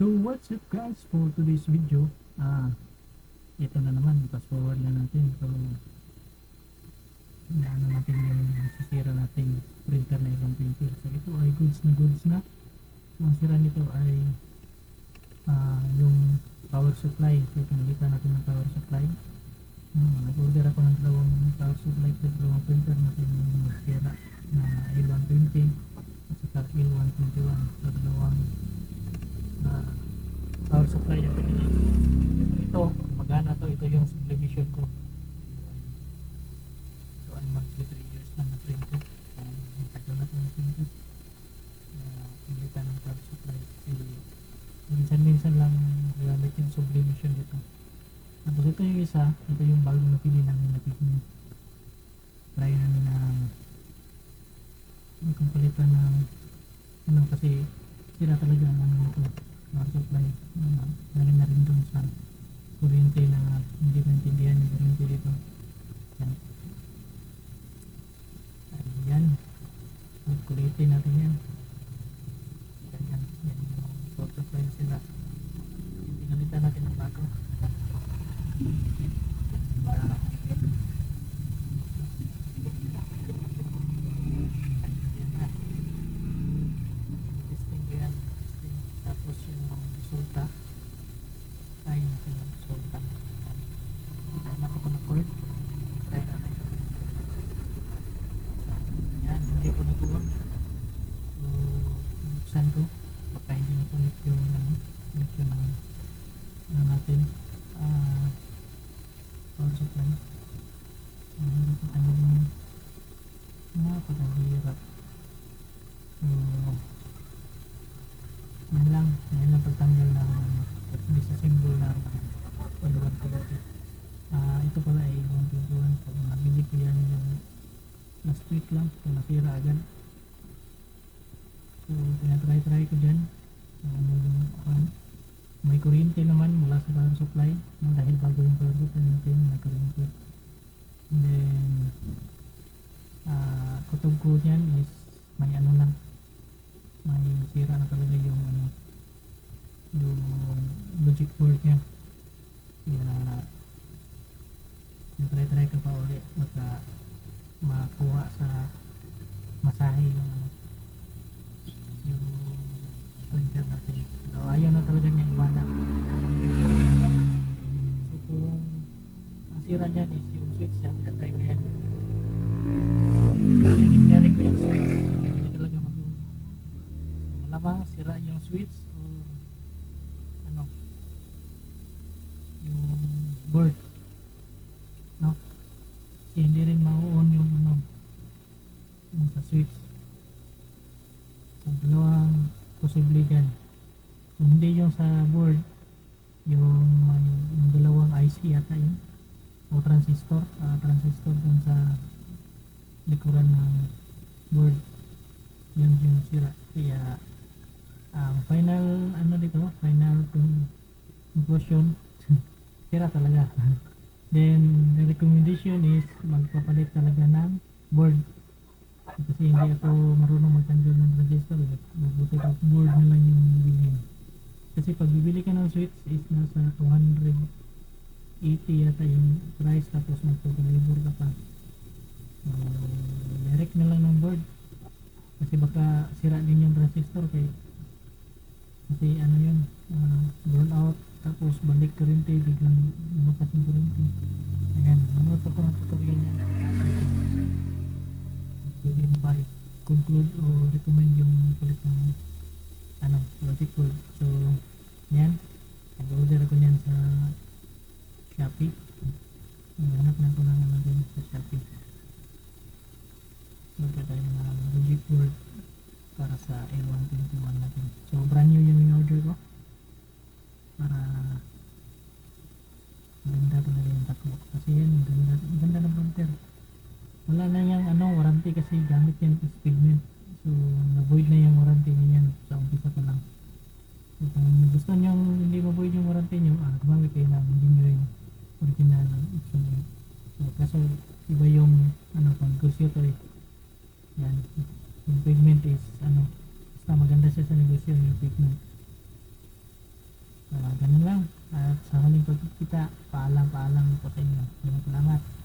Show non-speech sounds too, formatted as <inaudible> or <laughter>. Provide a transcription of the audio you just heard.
So what's up guys for today's video? Ah ito na naman fast forward na natin. So ano natin yung sisira nating printer na ibang printer. So ito ay goods na goods na. Ang sira nito ay ah yung power supply. So pinagita natin ng power supply. Hmm, nag-order ako ng dalawang power supply sa dalawang printer natin yung na A120 at saka A121 sa dalawang na power supply yung pinili. Ito, magana to. Ito yung sublimation ko. So, ay mag 3 years na na-print ko. Tagal na ito na-print ko. Pilitan ng power supply. Kasi minsan-minsan lang gamit yung sublimation dito. Tapos ito yung isa. Ito yung bago na pili namin na pili. Try namin na kung palitan ng ano kasi sira talaga ang ano ito power supply uh, galing na rin dun sa kuryente na hindi naintindihan yung kuryente dito yan ayan kuryente natin yan yan yan yan yung power supply sila pinalitan natin ng bago Ah, yan na testing ko yan testing. tapos yung resulta ay natin yung resulta tayo na ako na correct try natin yan hindi ko nagawa so buksan ko baka hindi na connect yung ano connect yung ano natin ah power supply ang hirap na ano yung napakahirap so yan lang, yan lang pagtanggal ng disassemble ng pagawang quality. Ah, ito pala ay 121 so nabili ko yan yung last week lang, so nasira agad. So tinatry-try ko dyan. Ano yung ano, may kuryente naman mula sa power supply no, dahil bago yung power supply natin may kuryente. And then dyan is may ano lang may sira na talaga yung ano yung logic board niya kaya try try ko pa ulit baka makuha sa masahe yung ano yung printer natin so ayaw na talaga niya iwanan so kung ang sira niyan is yung switch niya try switch o ano? Yung board no? Kasi hindi rin ma-on yung ano yung sa switch so dalawang posible dyan kung hindi yung sa board yung may yung dalawang IC yata yun. O transistor ah, transistor dun sa likuran ng board yun yung sira. Kaya ang final ano dito? Final con- conclusion? <laughs> Sira talaga. <laughs> Then the recommendation is magpapalit talaga ng board. Kasi hindi ako marunong magtanggal ng transistor mabuti pa board na lang yung bilhin kasi pag bibili ka ng switch is nasa 280 yata yung price tapos magpapalibor ka pa. Uh, direct na lang ng board. Kasi baka sira din yung transistor kay kasi ano yun uh, burn out tapos balik kuryente biglang lumakas yung kuryente. Ayan ano ito ko niya. Pwede mo ba conclude o recommend yung palit ng ano logic board so yan. Nag-order ako niyan sa Shopee. Naghanap na ako ng ano din sa Shopee. Order tayo ng logic board para sa L121 natin. na yung ano, warranty kasi gamit yan is pigment. So, na-void na yung warranty niya yan sa umpisa pa lang. So, kung gusto nyo hindi ma-void yung warranty nyo, ah, gumamit kayo ng hindi nyo yung original option nyo. So, kaso iba yung ano, pang negotiator eh. Yan. Yung pigment is ano, basta maganda siya sa negosyo yung pigment. Uh, ah, ganun lang. At sa huling pagkikita, paalam-paalam po sa inyo. Salamat.